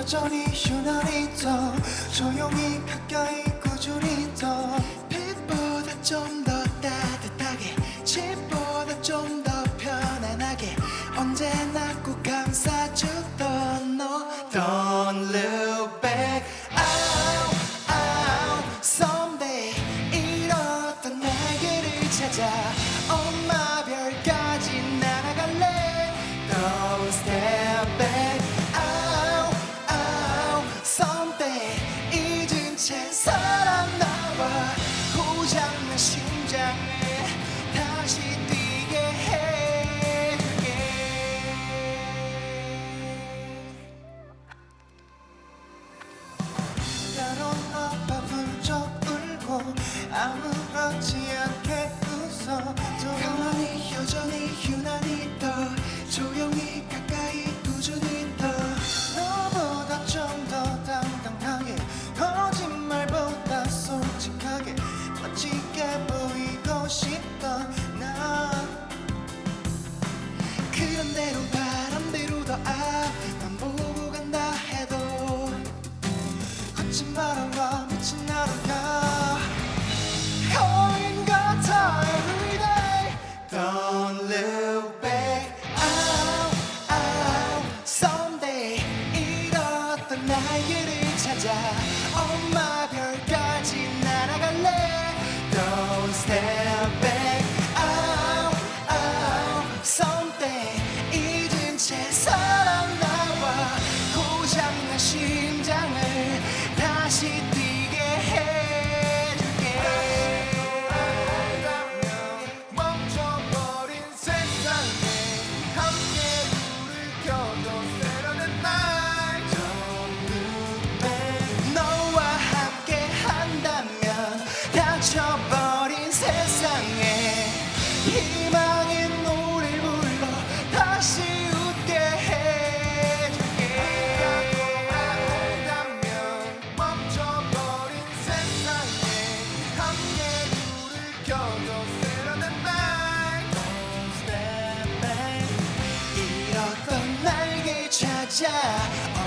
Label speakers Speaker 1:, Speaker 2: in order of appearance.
Speaker 1: 여전히 유난히 더 조용히 가까이 꾸준히 더 빛보다 좀 더 따뜻하게 집보다 좀 더 편안하게. 언제나 꼭 감싸주던 너. Don't look back. Out, out Someday 잃었던 날개를 찾아 살 거친 바람과 미친 하루가 거인 같아 every day Don't look back out, out Someday 잃었던 날개를 찾아 엄마 별까지 날아갈래 Don't step back out, out Someday 잊은 채 살아나와 고장난 다시 뛰게 해줄게. 알다면 멈춰버린 세상에 함께 불을 켜줘. 찾아.